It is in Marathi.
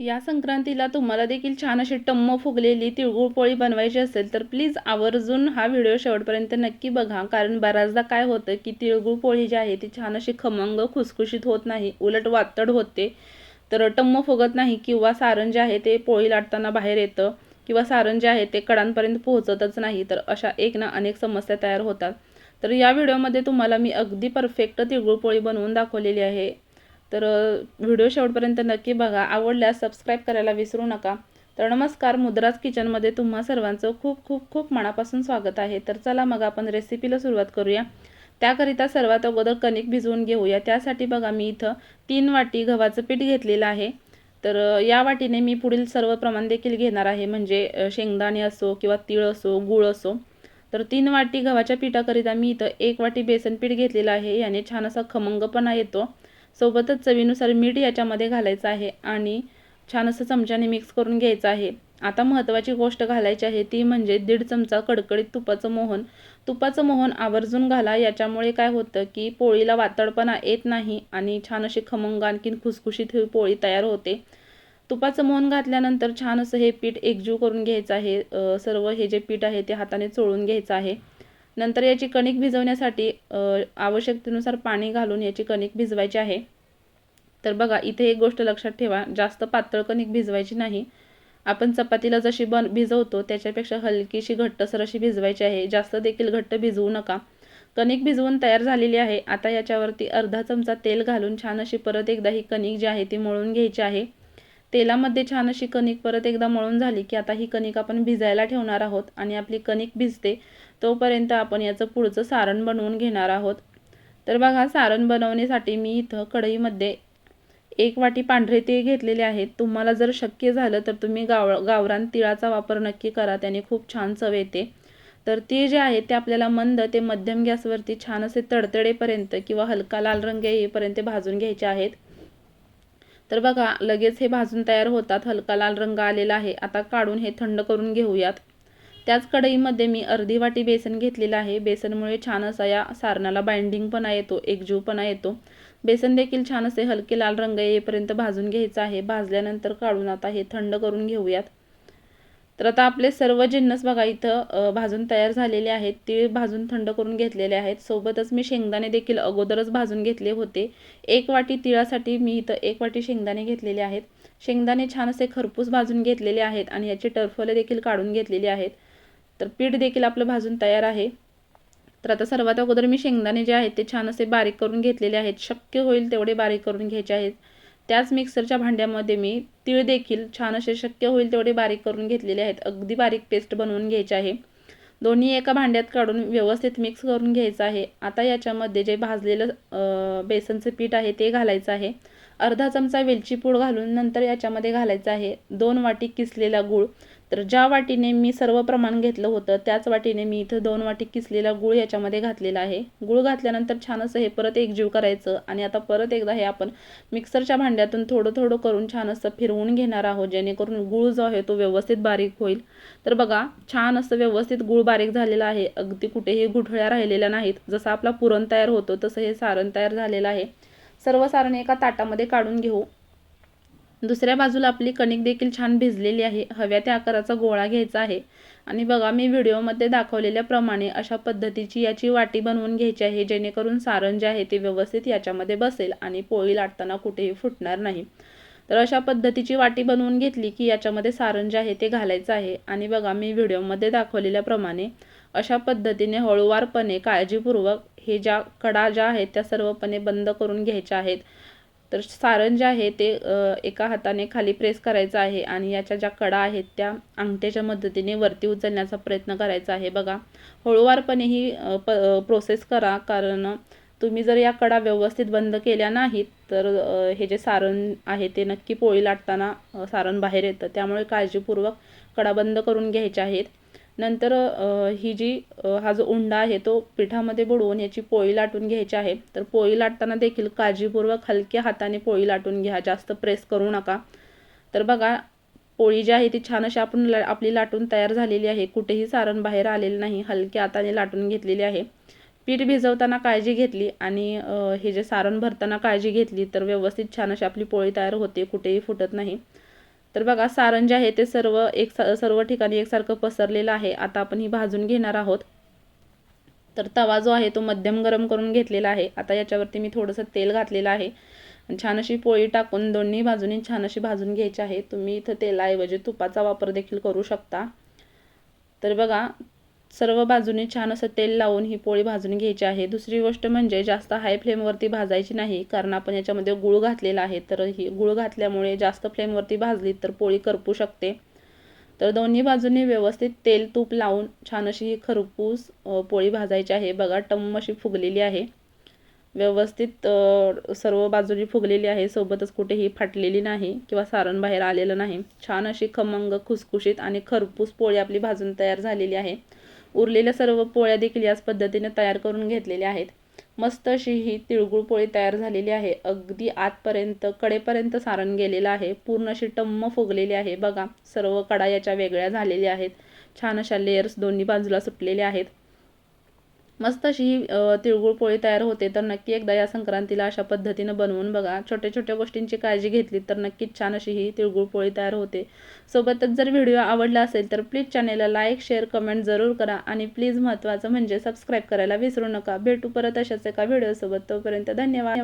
या संक्रांतीला तुम्हाला देखील छान अशी टम्म फुगलेली तिळगुळ पोळी बनवायची असेल तर प्लीज आवर्जून हा व्हिडिओ शेवटपर्यंत नक्की बघा. कारण बऱ्याचदा काय होतं की तिळगुळ पोळी जी आहे ती छान अशी खमंग खुसखुशीत होत नाही उलट वातड होते. तर टम्म फुगत नाही किंवा सारण जे आहे ते पोळी लाटताना बाहेर येतं किंवा सारण जे आहे ते कडांपर्यंत पोहोचतच नाही तर अशा एक ना अनेक समस्या तयार होतात. तर या व्हिडिओमध्ये तुम्हाला मी अगदी परफेक्ट तिळगुळ पोळी बनवून दाखवलेली आहे. तर व्हिडिओ शेवटपर्यंत नक्की बघा. आवडल्यास सबस्क्राईब करायला विसरू नका. तर नमस्कार. मुद्राज किचनमध्ये तुम्हा सर्वांचं खूप खूप खूप मनापासून स्वागत आहे. तर चला मग आपण रेसिपीला सुरुवात करूया. त्याकरिता सर्वात अगोदर कणिक भिजवून घेऊया. त्यासाठी बघा मी इथं तीन वाटी गव्हाचं पीठ घेतलेलं आहे. तर या वाटीने मी पुढील सर्व प्रमाण देखील घेणार आहे. म्हणजे शेंगदाणे असो किंवा तीळ असो गूळ असो. तर तीन वाटी गव्हाच्या पिठाकरिता मी इथं एक वाटी बेसन पीठ घेतलेलं आहे. याने छान असा खमंगपणा येतो. सोबतच चवीनुसार मीठ याच्यामध्ये घालायचं आहे आणि छान असं चमच्याने मिक्स करून घ्यायचं आहे. आता महत्त्वाची गोष्ट घालायची आहे ती म्हणजे दीड चमचा कडकडीत तुपाचं मोहन. तुपाचं मोहन आवर्जून घाला याच्यामुळे काय होतं की पोळीला वातडपणा येत नाही आणि छान अशी खमंग आणखीन खुसखुशीत ही पोळी तयार होते. तुपाचं मोहन घातल्यानंतर छान असं हे पीठ एकजीव करून घ्यायचं आहे. सर्व हे जे पीठ आहे ते हाताने चोळून घ्यायचं आहे. नंतर याची कणिक भिजवण्यासाठी आवश्यकतेनुसार पाणी घालून याची कणिक भिजवायची आहे. तर बघा इथे एक गोष्ट लक्षात ठेवा जास्त पातळ कणिक भिजवायची नाही. आपण चपातीला जशी बन भिजवतो त्याच्यापेक्षा हलकीशी घट्टसर अशी भिजवायची आहे. जास्त देखील घट्ट भिजवू नका. कणिक भिजवून तयार झालेली आहे. आता याच्यावरती अर्धा चमचा तेल घालून छान अशी परत एकदा ही कणिक जी आहे ती मळून घ्यायची आहे. तेलामध्ये छान अशी कणिक परत एकदा मळून झाली की आता ही कणिक आपण भिजायला ठेवणार आहोत आणि आपली कणिक भिजते तोपर्यंत आपण याचं पुढचं सारण बनवून घेणार आहोत. तर बघा सारण बनवण्यासाठी मी इथं कढईमध्ये एक वाटी पांढरे तीळ घेतलेले आहेत. तुम्हाला जर शक्य झालं तर तुम्ही गाव गावरान तिळाचा वापर नक्की करा त्याने खूप छान चव येते. तर तीळ जे आहे ते आपल्याला मंद ते मध्यम गॅसवरती छान असे तडतडेपर्यंत किंवा हलका लाल रंग येईपर्यंत भाजून घ्यायचे आहेत. तर बघा लगेच हे भाजून तयार होतात. हलका लाल रंग आलेला आहे. आता काढून हे थंड करून घेऊयात. त्याच कढईमध्ये मी अर्धी वाटी बेसन घेतलेलं आहे. बेसनमुळे छान असा या सारणाला बाइंडिंगपणा येतो एकजीवपणा येतो. बेसन देखील छान असे हलके लाल रंग येईपर्यंत भाजून घ्यायचं आहे. भाजल्यानंतर काढून आता हे थंड करून घेऊयात. तर आता आपले सर्व जिन्नस बघा इथं भाजून तयार झालेले आहेत. तीळ भाजून थंड करून घेतलेले आहेत. सोबतच मी शेंगदाणे देखील अगोदरच भाजून घेतले होते. एक वाटी तिळासाठी मी इथं एक वाटी शेंगदाणे घेतलेले आहेत. शेंगदाणे छान असे खरपूस भाजून घेतलेले आहेत आणि याचे टरफले देखील काढून घेतलेले आहेत. तर पीठ देखील आपलं भाजून तयार आहे. तर आता सर्वात अगोदर मी शेंगदाणे जे आहेत ते छान असे बारीक करून घेतलेले आहेत. शक्य होईल तेवढे बारीक करून घ्यायचे आहेत. त्याच मिक्सरच्या भांड्यामध्ये मी तीळ देखील छान असे शक्य होईल तेवढे बारीक करून घेतलेले आहेत. अगदी बारीक पेस्ट बनवून घ्यायचे आहे. दोन्ही एका भांड्यात काढून व्यवस्थित मिक्स करून घ्यायचं आहे. आता याच्यामध्ये जे भाजलेलं बेसनचं पीठ आहे ते घालायचं आहे. अर्धा चमचा वेलची पूड घालून नंतर याच्यामध्ये घालायचं आहे. दोन वाटी किसलेला गूळ. तर ज्या वाटीने मी सर्व प्रमाण घेतलं होतं त्याच वाटीने मी इथं दोन वाटी किसलेला गूळ याच्यामध्ये घातलेला आहे. गूळ घातल्यानंतर छान असं हे परत एकजीव करायचं आणि आता परत एकदा हे आपण मिक्सरच्या भांड्यातून थोडं थोडं करून छान असं फिरवून घेणार आहोत जेणेकरून गूळ जो आहे तो व्यवस्थित बारीक होईल. तर बघा छान असं व्यवस्थित गूळ बारीक झालेला आहे. अगदी कुठेही गुठळ्या राहिलेल्या नाहीत. जसं आपला पुरण तयार होतो तसं हे सारण तयार झालेलं आहे. सर्व सारण एका ताटामध्ये काढून घेऊ. दुसऱ्या बाजूला आपली कणिक देखील छान भिजलेली आहे. हव्या त्या आकाराचा गोळा घ्यायचा आहे. आणि बघा मी व्हिडिओमध्ये दाखवलेल्याप्रमाणे अशा पद्धतीची याची वाटी बनवून घ्यायची आहे जेणेकरून सारण जे आहे ते व्यवस्थित याच्यामध्ये बसेल आणि पोळी लाटताना कुठेही फुटणार नाही. तर अशा पद्धतीची वाटी बनवून घेतली की याच्यामध्ये सारण जे आहे ते घालायचं आहे. आणि बघा मी व्हिडिओमध्ये दाखवलेल्याप्रमाणे अशा पद्धतीने हळूवारपणे काळजीपूर्वक हे ज्या कडा ज्या आहेत त्या सर्वपणे बंद करून घ्यायच्या आहेत. तर सारण जे आहे ते एका हाताने खाली प्रेस करायचं आहे आणि याच्या ज्या कडा आहेत त्या अंगठ्याच्या मदतीने वरती उचलण्याचा प्रयत्न करायचा आहे. बघा हळूवारपणे ही प प्रोसेस करा कारण तुम्ही जर या कडा व्यवस्थित बंद केल्या नाहीत तर हे जे सारण आहे ते नक्की पोळी लाटताना सारण बाहेर येतं. त्यामुळे काळजीपूर्वक कडा बंद करून घ्यायच्या आहेत. नंतर ही जी हा जो उंडा आहे तो पिठामध्ये बुडवून याची पोळी लाटून घ्यायची आहे. तर पोळी लाटताना देखील काळजीपूर्वक हलक्या हाताने पोळी लाटून घ्या. जास्त प्रेस करू नका. तर बघा पोळी जी आहे ती छान अशी आपण ला आपली लाटून तयार झालेली आहे. कुठेही सारण बाहेर आलेलं नाही. हलक्या हाताने लाटून घेतलेली आहे. पीठ भिजवताना काळजी घेतली आणि हे जे सारण भरताना काळजी घेतली तर व्यवस्थित छान अशी आपली पोळी तयार होते. कुठेही फुटत नाही. तर बघा सारण जे आहे ते सर्व एक सर्व ठिकाणी एकसारखं पसरलेलं आहे. आता आपण ही भाजून घेणार आहोत. तर तवा जो आहे तो मध्यम गरम करून घेतलेला आहे. आता याच्यावरती मी थोडंसं तेल घातलेलं आहे. छान अशी पोळी टाकून दोन्ही बाजूनी छान अशी भाजून घ्यायची आहे. तुम्ही इथं तेलाऐवजी तुपाचा वापर देखील करू शकता. तर बघा सर्व बाजूने छान असं तेल लावून ही पोळी भाजून घ्यायची आहे. दुसरी गोष्ट म्हणजे जास्त हाय फ्लेमवरती भाजायची नाही कारण आपण याच्यामध्ये गुळ घातलेला आहे. तर ही गुळ घातल्यामुळे जास्त फ्लेमवरती भाजली तर पोळी करपू शकते. तर दोन्ही बाजूंनी व्यवस्थित तेल तूप लावून छान अशी ही खरपूस पोळी भाजायची आहे. बघा टम्म अशी फुगलेली आहे. व्यवस्थित सर्व बाजूनी फुगलेली आहे. सोबतच कुठेही फाटलेली नाही किंवा सारण बाहेर आलेलं नाही. छान अशी खमंग खुसखुशीत आणि खरपूस पोळी आपली भाजून तयार झालेली आहे. उरलेल्या सर्व पोळ्या देखील याच पद्धतीने तयार करून घेतलेल्या आहेत. मस्त अशी ही तिळगुळ पोळी तयार झालेली आहे. अगदी आतपर्यंत कडेपर्यंत सारण गेलेलं आहे. पूर्ण अशी टम्म फुगलेली आहे. बघा सर्व कडा याच्या वेगळ्या झालेल्या आहेत. छान अशा लेयर्स दोन्ही बाजूला सुटलेल्या आहेत. मस्त अशी ही तिळगुळ पोळी तयार होते तर नक्की एकदा या संक्रांतीला अशा पद्धतीनं बनवून बघा. छोट्या छोट्या गोष्टींची काळजी घेतली तर नक्कीच छान अशी ही तिळगुळ पोळी तयार होते. सोबतच जर व्हिडिओ आवडला असेल तर प्लीज चॅनेलला लाईक शेअर कमेंट जरूर करा. आणि प्लीज महत्त्वाचं म्हणजे सबस्क्राईब करायला विसरू नका. भेटू परत अशाच एका व्हिडिओसोबत. तोपर्यंत धन्यवाद.